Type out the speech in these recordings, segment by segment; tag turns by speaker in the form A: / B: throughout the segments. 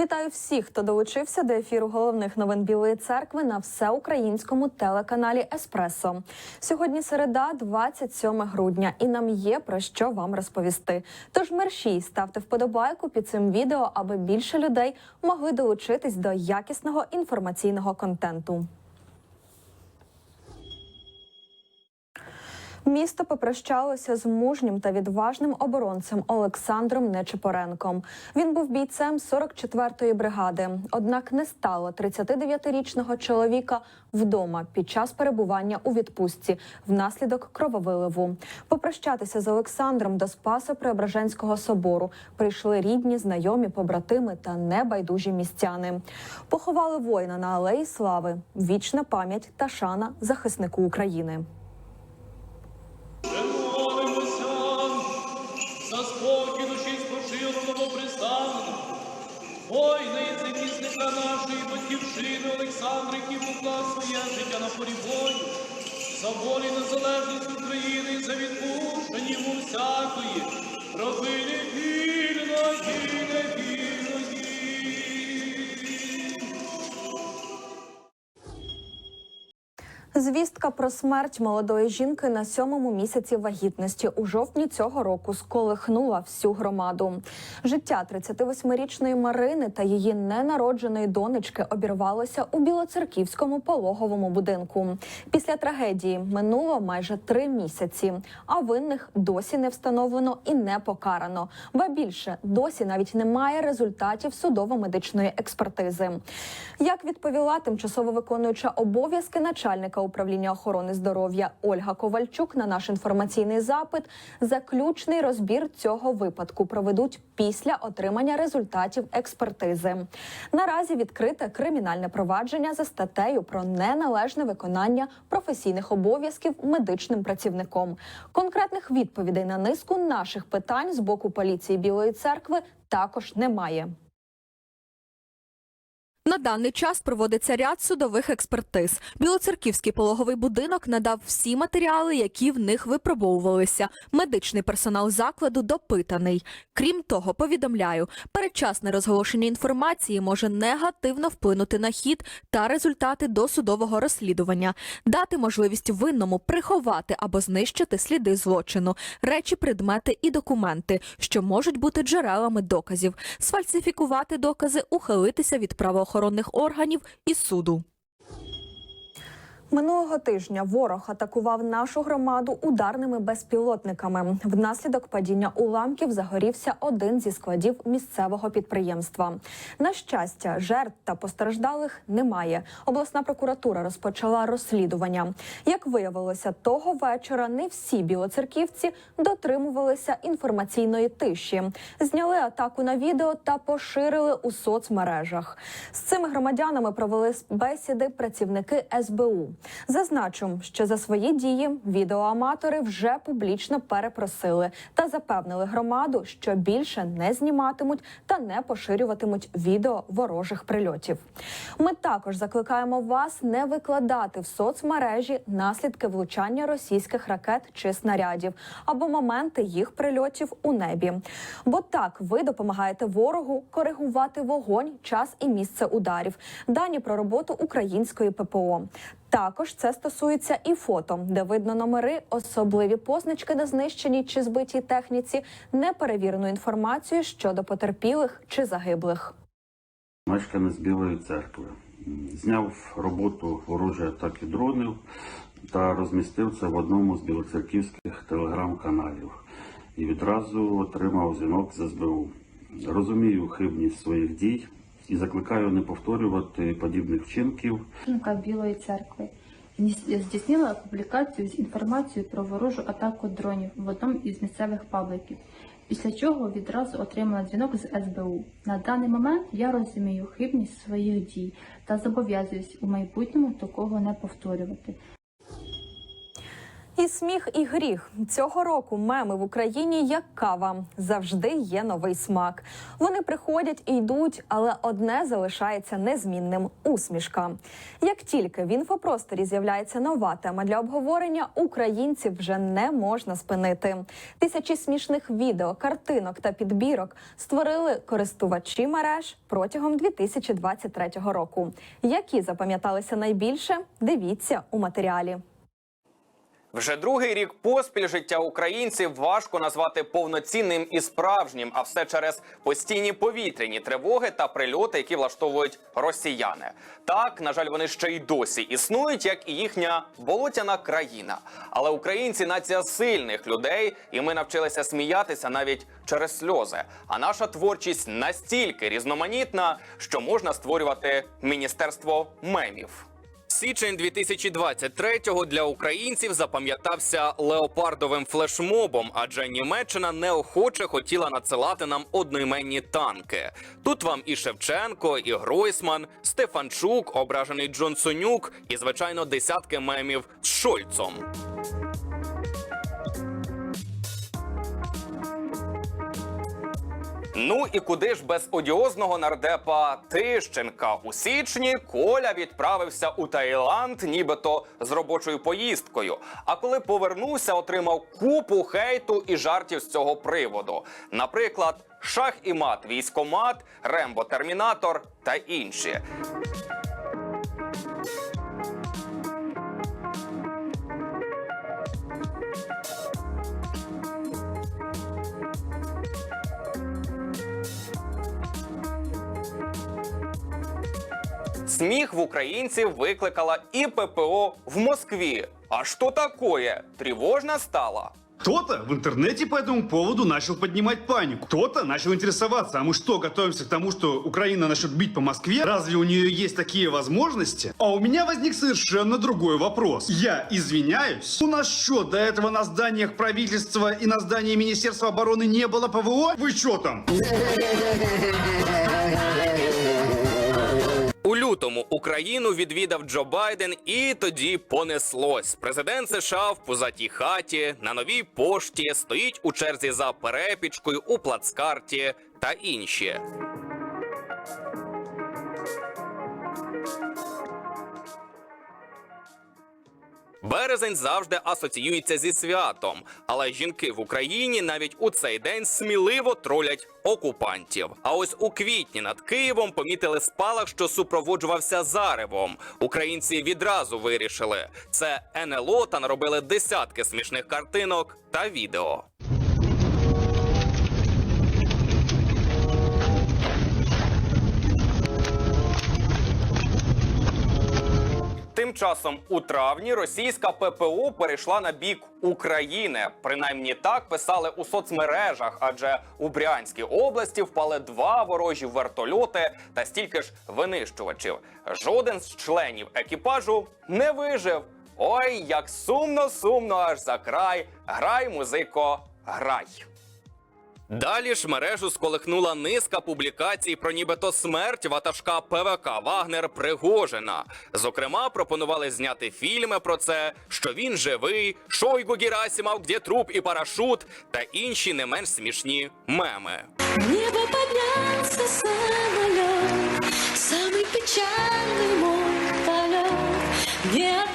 A: Вітаю всіх, хто долучився до ефіру головних новин Білої церкви на всеукраїнському телеканалі Еспресо. Сьогодні середа, 27 грудня, і нам є про що вам розповісти. Тож мерщій ставте вподобайку під цим відео, аби більше людей могли долучитись до якісного інформаційного контенту. Місто попрощалося з мужнім та відважним оборонцем Олександром Нечипоренком. Він був бійцем 44-ї бригади. Однак не стало 39-річного чоловіка вдома під час перебування у відпустці внаслідок крововиливу. Попрощатися з Олександром до Спаса Преображенського собору прийшли рідні, знайомі, побратими та небайдужі містяни. Поховали воїна на алеї Слави. Вічна пам'ять та шана захиснику України.
B: Батьківщини Олександра, який поклав своє життя на полі бою, за волі незалежність України, за відпущення всякої, робили
A: Звістка про смерть молодої жінки на сьомому місяці вагітності у жовтні цього року сколихнула всю громаду. Життя 38-річної Марини та її ненародженої донечки обірвалося у білоцерківському пологовому будинку. Після трагедії минуло майже три місяці, а винних досі не встановлено і не покарано. Ба більше досі навіть немає результатів судово-медичної експертизи. Як відповіла тимчасово виконуюча обов'язки начальника управління охорони здоров'я Ольга Ковальчук на наш інформаційний запит, заключний розбір цього випадку проведуть після отримання результатів експертизи. Наразі відкрите кримінальне провадження за статтею про неналежне виконання професійних обов'язків медичним працівником. Конкретних відповідей на низку наших питань з боку поліції Білої церкви також немає.
C: На даний час проводиться ряд судових експертиз. Білоцерківський пологовий будинок надав всі матеріали, які в них випробовувалися. Медичний персонал закладу допитаний. Крім того, повідомляю, передчасне розголошення інформації може негативно вплинути на хід та результати досудового розслідування, дати можливість винному приховати або знищити сліди злочину, речі, предмети і документи, що можуть бути джерелами доказів, сфальсифікувати докази, ухилитися від правоохоронних органів і суду.
A: Минулого тижня ворог атакував нашу громаду ударними безпілотниками. Внаслідок падіння уламків загорівся один зі складів місцевого підприємства. На щастя, жертв та постраждалих немає. Обласна прокуратура розпочала розслідування. Як виявилося, того вечора не всі білоцерківці дотримувалися інформаційної тиші, зняли атаку на відео та поширили у соцмережах. З цими громадянами провели бесіди працівники СБУ. Зазначу, що за свої дії відеоаматори вже публічно перепросили та запевнили громаду, що більше не зніматимуть та не поширюватимуть відео ворожих прильотів. Ми також закликаємо вас не викладати в соцмережі наслідки влучання російських ракет чи снарядів або моменти їх прильотів у небі. Бо так ви допомагаєте ворогу коригувати вогонь, час і місце ударів. Дані про роботу української ППО. Також це стосується і фото, де видно номери, особливі позначки на знищеній чи збитій техніці, неперевірену інформацію щодо потерпілих чи загиблих.
D: Мешканець Білої церкви зняв роботу ворожої атаки дронів та розмістив це в одному з білоцерківських телеграм-каналів і відразу отримав дзвінок з СБУ. Розумію хибність своїх дій і закликаю не повторювати подібних вчинків.
E: Жінка Білої церкви здійснила публікацію з інформацією про ворожу атаку дронів в одному із місцевих пабликів, після чого відразу отримала дзвінок з СБУ. На даний момент я розумію хибність своїх дій та зобов'язуюсь у майбутньому такого не повторювати.
A: І сміх, і гріх цього року меми в Україні як кава завжди є новий смак. Вони приходять і йдуть, але одне залишається незмінним усмішка. Як тільки в інфопросторі з'являється нова тема для обговорення, українців вже не можна спинити. Тисячі смішних відео, картинок та підбірок створили користувачі мереж протягом 2023 року. Які запам'яталися найбільше? Дивіться у матеріалі.
F: Вже другий рік поспіль життя українців важко назвати повноцінним і справжнім, а все через постійні повітряні тривоги та прильоти, які влаштовують росіяни. Так, на жаль, вони ще й досі існують, як і їхня болотяна країна. Але українці нація сильних людей, і ми навчилися сміятися навіть через сльози. А наша творчість настільки різноманітна, що можна створювати міністерство мемів. Січень 2023-го для українців запам'ятався леопардовим флешмобом, адже Німеччина неохоче хотіла надсилати нам одноіменні танки. Тут вам і Шевченко, і Гройсман, Стефанчук, ображений Джонсонюк, і звичайно десятки мемів з Шольцом. Ну і куди ж без одіозного нардепа Тищенка у січні Коля відправився у Таїланд, нібито з робочою поїздкою. А коли повернувся, отримав купу хейту і жартів з цього приводу. Наприклад, шах і мат, військомат, Рембо Термінатор та інші. Сміх в українців викликала і ППО в Москві. А що такое? Тривожна стала.
G: Кто-то в интернете по этому поводу начал поднимать панику. Кто-то начал интересоваться, а мы что, готовимся к тому, что Украина начнет бить по Москве? Разве у нее есть такие возможности? А у меня возник совершенно другой вопрос. Я извиняюсь. У нас что, до этого на зданиях правительства и на здании Министерства обороны не было ПВО? Вы что там?
F: Лютому Україну відвідав Джо Байден, і тоді понеслось. Президент США в пузатій хаті на новій пошті стоїть у черзі за перепічкою у плацкарті та інші. Березень завжди асоціюється зі святом, але жінки в Україні навіть у цей день сміливо тролять окупантів. А ось у квітні над Києвом помітили спалах, що супроводжувався заревом. Українці відразу вирішили, це НЛО та наробили десятки смішних картинок та відео. Тим часом у травні російська ППО перейшла на бік України. Принаймні так писали у соцмережах, адже у Брянській області впали два ворожі вертольоти та стільки ж винищувачів. Жоден з членів екіпажу не вижив. Ой, як сумно, сумно аж за край. Грай, музико, грай. Далі ж мережу сколихнула низка публікацій про нібито смерть ватажка ПВК Вагнер Пригожина. Зокрема, пропонували зняти фільми про це, що він живий, Шойгу Герасимов, де труп і парашут, та інші не менш смішні меми.
H: небо поднялся самолет, самый печальный мой полет.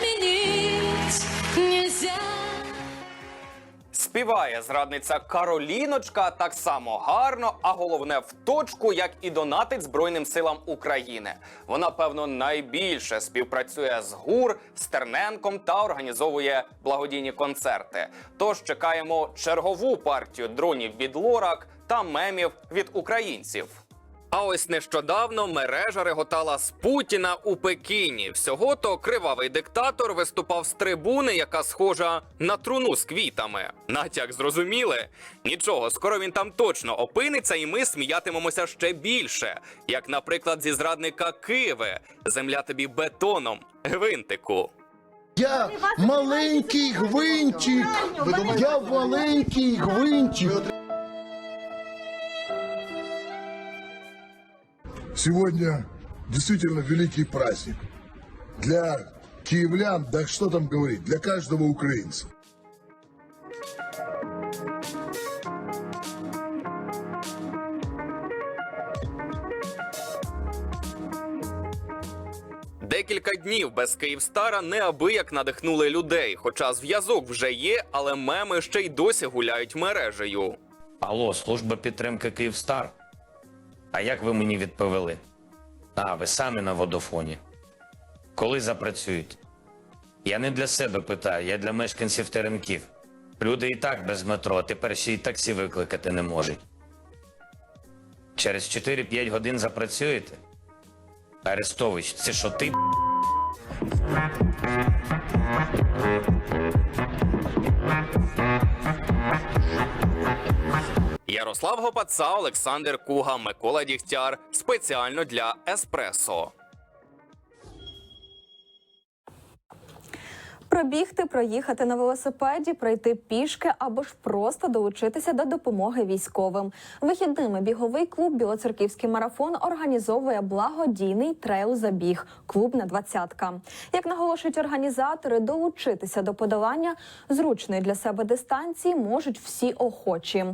F: Співає зрадниця Кароліночка так само гарно, а головне в точку, як і донатить Збройним силам України. Вона, певно, найбільше співпрацює з ГУР, Стерненком та організовує благодійні концерти. Тож чекаємо чергову партію дронів від Лорак та мемів від українців. А ось нещодавно мережа реготала з Путіна у Пекіні. Всього то кривавий диктатор виступав з трибуни, яка схожа на труну з квітами. Натяк зрозуміли? Нічого, скоро він там точно опиниться, і ми сміятимемося ще більше. Як, наприклад, зі зрадника Киви. Земля тобі бетоном, гвинтику.
I: Я маленький гвинтик. Я маленький гвинтик. Сегодня действительно великий праздник. Для киевлян, да что там говорить, для каждого украинца.
F: Декілька днів без Київстара неабияк надихнули людей. Хоча зв'язок вже є, але меми ще й досі гуляють мережею.
J: Алло, служба підтримки Київстар. А як ви мені відповіли? А, ви самі на водофоні. Коли запрацюють? Я не для себе питаю, я для мешканців теремків. Люди і так без метро, а тепер ще й таксі викликати не можуть. Через 4-5 годин запрацюєте? Арестович, це що ти?
F: Ярослав Гопаца, Олександр Куга, Микола Дігтяр спеціально для Еспресо.
A: Пробігти, проїхати на велосипеді, пройти пішки або ж просто долучитися до допомоги військовим. Вихідними біговий клуб Білоцерківський марафон організовує благодійний трейл-забіг клуб на двадцятка. Як наголошують організатори, долучитися до подолання зручної для себе дистанції можуть всі охочі.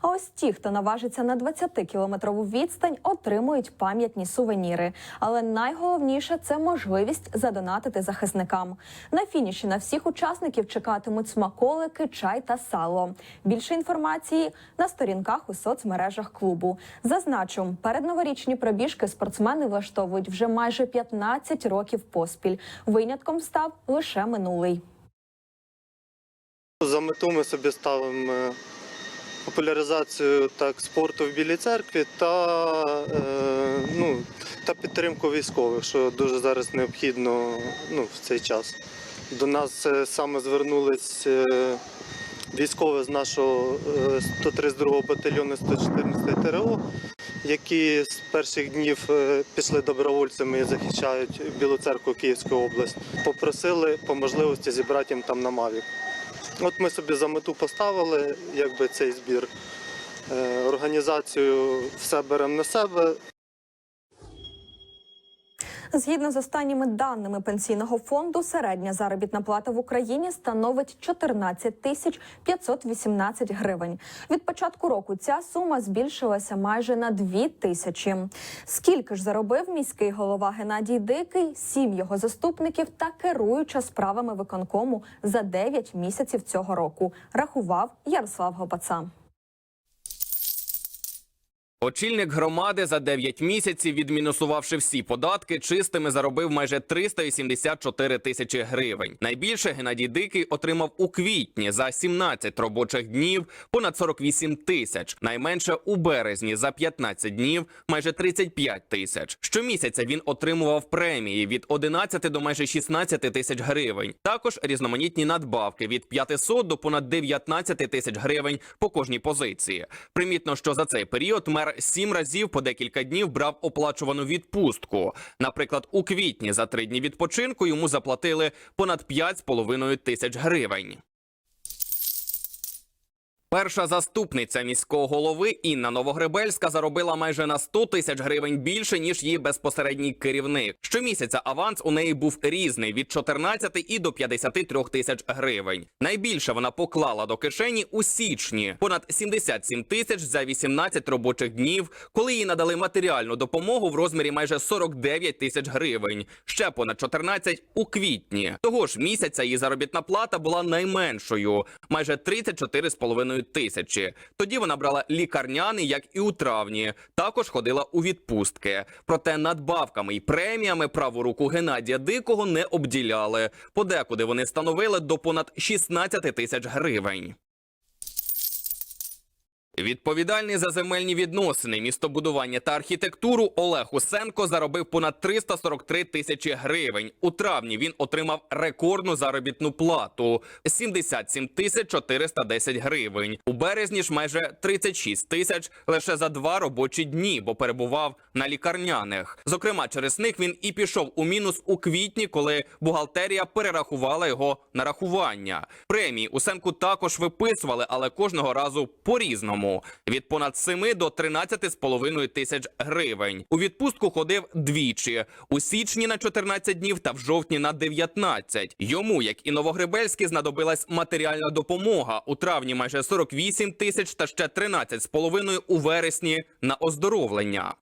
A: А ось ті, хто наважиться на 20-кілометрову відстань, отримують пам'ятні сувеніри. Але найголовніше це можливість задонатити захисникам. На фініші на всіх учасників чекатимуть смаколики, чай та сало. Більше інформації на сторінках у соцмережах клубу. Зазначу, передноворічні пробіжки спортсмени влаштовують вже майже 15 років поспіль. Винятком став лише минулий.
K: За мету ми собі ставимо е, популяризацію так, спорту в Білій церкві та, е, ну, та підтримку військових, що дуже зараз необхідно ну, в цей час. До нас е, саме звернулись е, військові з нашого е, 132 батальйону 114 ТРО, які з перших днів е, пішли добровольцями і захищають Білу церкву Київську область. Попросили по можливості зібрати їм там на Мавік. От ми собі за мету поставили якби цей збір. Е, Організацію все беремо на себе.
A: Згідно з останніми даними пенсійного фонду, середня заробітна плата в Україні становить 14 тисяч 518 гривень. Від початку року ця сума збільшилася майже на 2 тисячі. Скільки ж заробив міський голова Геннадій Дикий, сім його заступників та керуюча справами виконкому за 9 місяців цього року? Рахував Ярослав Гопаца.
F: Очільник громади за 9 місяців, відмінусувавши всі податки, чистими заробив майже 384 тисячі гривень. Найбільше Геннадій Дикий отримав у квітні за 17 робочих днів понад 48 тисяч. Найменше у березні за 15 днів майже 35 тисяч. Щомісяця він отримував премії від 11 до майже 16 тисяч гривень. Також різноманітні надбавки від 500 до понад 19 тисяч гривень по кожній позиції. Примітно, що за цей період мер сім разів по декілька днів брав оплачувану відпустку. Наприклад, у квітні за три дні відпочинку йому заплатили понад 5,5 тисяч гривень. Перша заступниця міського голови Інна Новогребельська заробила майже на 100 тисяч гривень більше ніж її безпосередній керівник. Щомісяця аванс у неї був різний від 14 і до 53 тисяч гривень. Найбільше вона поклала до кишені у січні понад 77 тисяч за 18 робочих днів, коли їй надали матеріальну допомогу в розмірі майже 49 тисяч гривень. Ще понад 14 у квітні. Того ж місяця її заробітна плата була найменшою майже 34,5 тисячі. Тоді вона брала лікарняний, як і у травні. Також ходила у відпустки. Проте надбавками і преміями праву руку Геннадія Дикого не обділяли. Подекуди вони становили до понад 16 тисяч гривень. Відповідальний за земельні відносини, містобудування та архітектуру Олег Усенко заробив понад 343 тисячі гривень. У травні він отримав рекордну заробітну плату 77 тисяч 410 гривень. У березні ж майже 36 тисяч лише за два робочі дні, бо перебував на лікарняних. Зокрема, через них він і пішов у мінус у квітні, коли бухгалтерія перерахувала його нарахування. Премії Усенку також виписували, але кожного разу по різному. Середньому від понад 7 до 13,5 тисяч гривень. У відпустку ходив двічі у січні на 14 днів та в жовтні на 19. Йому, як і Новогребельський, знадобилась матеріальна допомога у травні майже 48 тисяч та ще 13,5 у вересні на оздоровлення.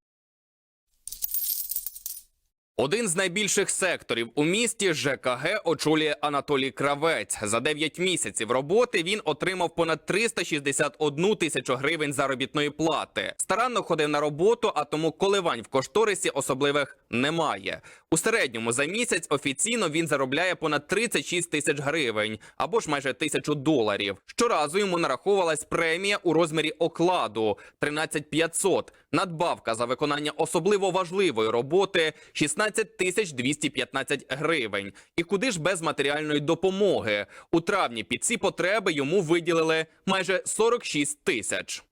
F: Один з найбільших секторів у місті ЖКГ очолює Анатолій Кравець. За 9 місяців роботи він отримав понад 361 тисячу гривень заробітної плати. Старанно ходив на роботу, а тому коливань в кошторисі особливих немає. У середньому за місяць офіційно він заробляє понад 36 тисяч гривень або ж майже тисячу доларів. Щоразу йому нараховувалась премія у розмірі окладу 13 500, надбавка за виконання особливо важливої роботи 16 тисяч 215 гривень. І куди ж без матеріальної допомоги? У травні під ці потреби йому виділили майже 46 тисяч.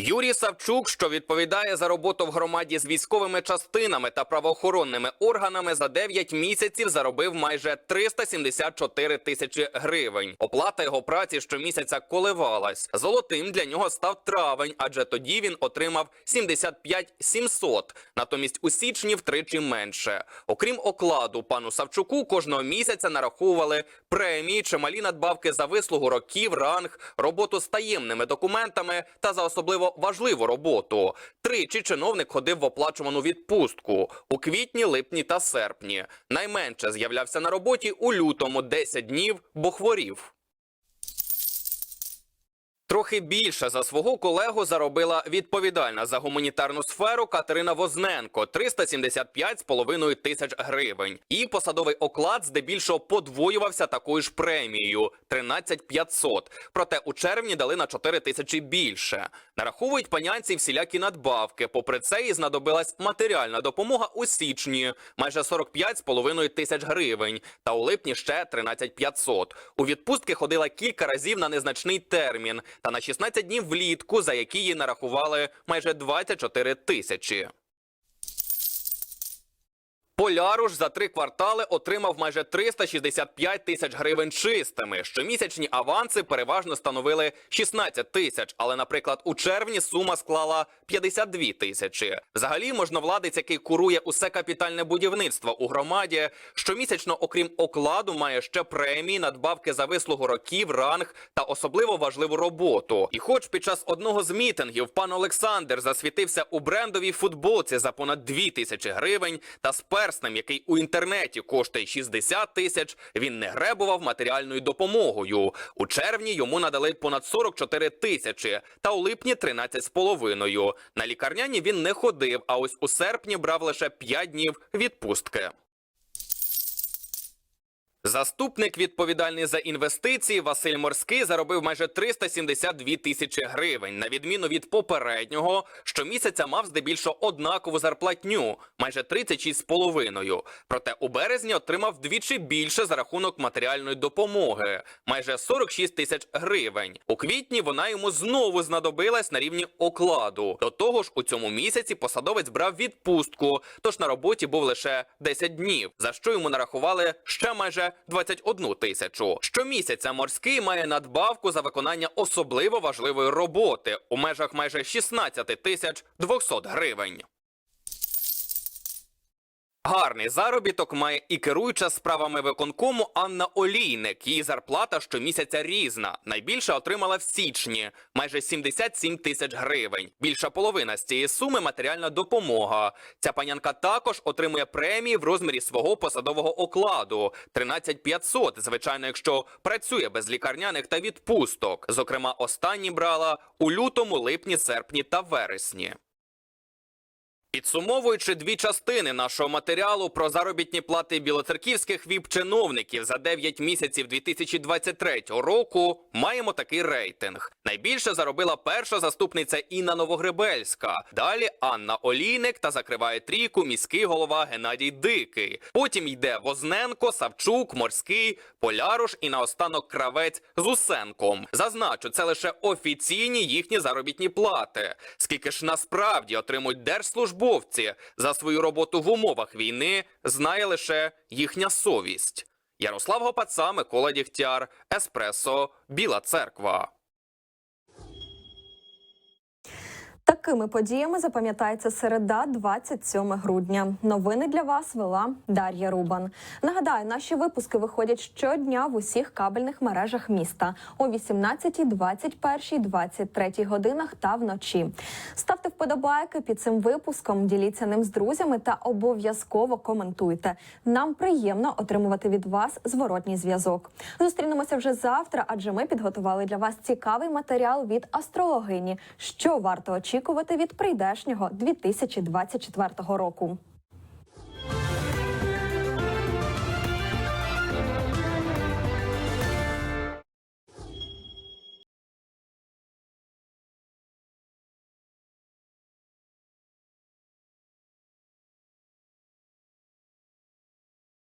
F: Юрій Савчук, що відповідає за роботу в громаді з військовими частинами та правоохоронними органами, за 9 місяців заробив майже 374 тисячі гривень. Оплата його праці щомісяця коливалась. Золотим для нього став травень, адже тоді він отримав 75 700, натомість у січні втричі менше. Окрім окладу, пану Савчуку кожного місяця нараховували премії, чималі надбавки за вислугу років, ранг, роботу з таємними документами та за особливо важливу роботу. Тричі чиновник ходив в оплачувану відпустку у квітні, липні та серпні. Найменше з'являвся на роботі у лютому 10 днів, бо хворів. Трохи більше за свого колегу заробила відповідальна за гуманітарну сферу Катерина Возненко 375,5 тисяч гривень. Її посадовий оклад здебільшого подвоювався такою ж премією 13 500. Проте у червні дали на 4 тисячі більше. Нараховують панянці всілякі надбавки. Попри це, і знадобилась матеріальна допомога у січні майже 45,5 тисяч гривень. Та у липні ще 13 500. У відпустки ходила кілька разів на незначний термін та на 16 днів влітку, за які їй нарахували майже 24 тисячі. Поляруш за три квартали отримав майже 365 тисяч гривень чистими. Щомісячні аванси переважно становили 16 тисяч, але, наприклад, у червні сума склала 52 тисячі. Взагалі, можновладець, який курує усе капітальне будівництво у громаді, щомісячно, окрім окладу, має ще премії, надбавки за вислугу років, ранг та особливо важливу роботу. І хоч під час одного з мітингів пан Олександр засвітився у брендовій футболці за понад 2 тисячі гривень та з перснем, який у інтернеті коштує 60 тисяч, він не гребував матеріальною допомогою. У червні йому надали понад 44 тисячі, та у липні 13 з половиною. На лікарняні він не ходив, а ось у серпні брав лише 5 днів відпустки. Заступник відповідальний за інвестиції Василь Морський заробив майже 372 тисячі гривень. На відміну від попереднього, щомісяця мав здебільшого однакову зарплатню майже 36,5. Проте у березні отримав вдвічі більше за рахунок матеріальної допомоги майже 46 тисяч гривень. У квітні вона йому знову знадобилась на рівні окладу. До того ж, у цьому місяці посадовець брав відпустку, тож на роботі був лише 10 днів, за що йому нарахували ще майже 21 тисячу. Щомісяця морський має надбавку за виконання особливо важливої роботи у межах майже 16 тисяч 200 гривень. Гарний заробіток має і керуюча справами виконкому Анна Олійник. Її зарплата щомісяця різна. Найбільше отримала в січні майже 77 тисяч гривень. Більша половина з цієї суми матеріальна допомога. Ця панянка також отримує премії в розмірі свого посадового окладу 13 500, звичайно, якщо працює без лікарняних та відпусток. Зокрема, останні брала у лютому, липні, серпні та вересні. Підсумовуючи дві частини нашого матеріалу про заробітні плати білоцерківських віп-чиновників за 9 місяців 2023 року, маємо такий рейтинг. Найбільше заробила перша заступниця Інна Новогребельська. Далі Анна Олійник та закриває трійку міський голова Геннадій Дикий. Потім йде Возненко, Савчук, Морський, Поляруш і наостанок кравець з Усенком. Зазначу, це лише офіційні їхні заробітні плати. Скільки ж насправді отримують держслужбовці за свою роботу в умовах війни, знає лише їхня совість. Ярослав Гопаца, Микола Дігтяр, Еспресо, Біла Церква.
A: Такими подіями запам'ятається середа, 27 грудня. Новини для вас вела Дар'я Рубан. Нагадаю, наші випуски виходять щодня в усіх кабельних мережах міста о 18, 21, 23 годинах та вночі. Ставте вподобайки під цим випуском, діліться ним з друзями та обов'язково коментуйте. Нам приємно отримувати від вас зворотній зв'язок. Зустрінемося вже завтра, адже ми підготували для вас цікавий матеріал від астрологині, що варто очікувати від прийдешнього 2024 року.